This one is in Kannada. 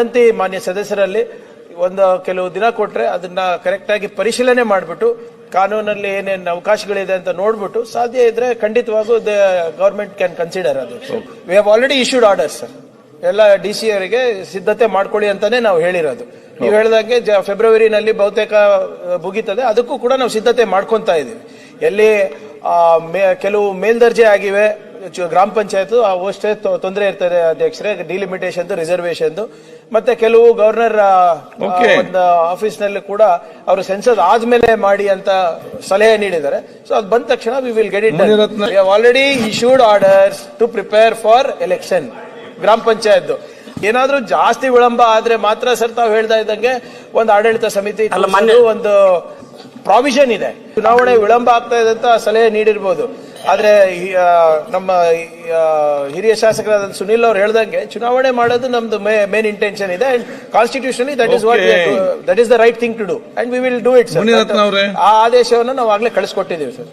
ಮಂಡಂತಿ ಮಾನ್ಯ ಸದಸ್ಯರಲ್ಲಿ ಒಂದು ಕೆಲವು ದಿನ ಕೊಟ್ಟರೆ ಅದನ್ನ ಕರೆಕ್ಟ್ ಆಗಿ ಪರಿಶೀಲನೆ ಮಾಡಿಬಿಟ್ಟು ಕಾನೂನಲ್ಲಿ ಏನೇನು ಅವಕಾಶಗಳಿದೆ ಅಂತ ನೋಡ್ಬಿಟ್ಟು ಸಾಧ್ಯ ಇದ್ರೆ ಖಂಡಿತವಾಗೂ ಗವರ್ಮೆಂಟ್ ಕ್ಯಾನ್ ಕನ್ಸಿಡರ್ ಅದು. We have already issued order sir ಎಲ್ಲ ಡಿ ಸಿ ಅವರಿಗೆ ಸಿದ್ಧತೆ ಮಾಡ್ಕೊಳ್ಳಿ ಅಂತಾನೆ ನಾವು ಹೇಳಿರೋದು. ನೀವು ಹೇಳಿದಂಗೆ ಜ- ಫೆಬ್ರವರಿನಲ್ಲಿ ಬಹುತೇಕ ಮುಗೀತದೆ ಅದಕ್ಕೂ ಕೂಡ ನಾವು ಸಿದ್ಧತೆ ಮಾಡ್ಕೊತಾ ಇದ್ದೀವಿ. ಎಲ್ಲಿ ಕೆಲವು ಮೇಲ್ದರ್ಜೆ ಆಗಿವೆ. ಗ್ರಾಮ ಪಂಚಾಯತ್ ಅಷ್ಟೇ ತೊಂದರೆ ಇರ್ತದೆ ಅಧ್ಯಕ್ಷರೇ ಡಿಲಿಮಿಟೇಷನ್ ರಿಸರ್ವೇಶನ್ ಮತ್ತೆ ಕೆಲವು ಗವರ್ನರ್ ಆಫೀಸ್ನಲ್ಲಿ ಕೂಡ ಅವರು ಸೆನ್ಸಸ್ ಆದ್ಮೇಲೆ ಮಾಡಿ ಅಂತ ಸಲಹೆ ನೀಡಿದ್ದಾರೆ. ಸೊ ಅದು ಬಂದ ತಕ್ಷಣ we will get it already issued orders to prepare for election ಗ್ರಾಮ ಪಂಚಾಯತ್ ಏನಾದ್ರೂ ಜಾಸ್ತಿ ವಿಳಂಬ ಆದ್ರೆ ಮಾತ್ರ ಸರ್ ತಾವು ಹೇಳ್ತಾ ಇದ್ದಂಗೆ ಒಂದು ಆಡಳಿತ ಸಮಿತಿ ಒಂದು ಪ್ರಾವಿಷನ್ ಇದೆ. ಚುನಾವಣೆ ವಿಳಂಬ ಆಗ್ತಾ ಇದೆ ಅಂತ ಸಲಹೆ ನೀಡಿರ್ಬೋದು. ಆದ್ರೆ ನಮ್ಮ ಹಿರಿಯ ಶಾಸಕರಾದ ಸುನಿಲ್ ಅವ್ರು ಹೇಳ್ದಂಗೆ ಚುನಾವಣೆ ಮಾಡೋದು ನಮ್ದು ಮೇನ್ ಇಂಟೆನ್ಷನ್ ಇದೆ and constitution that is what that is the right thing to do and we will do it sir. ಆ ಆದೇಶವನ್ನು ನಾವು ಆಗ್ಲೇ ಕಳಿಸ್ಕೊಟ್ಟಿದ್ದೀವಿ ಸರ್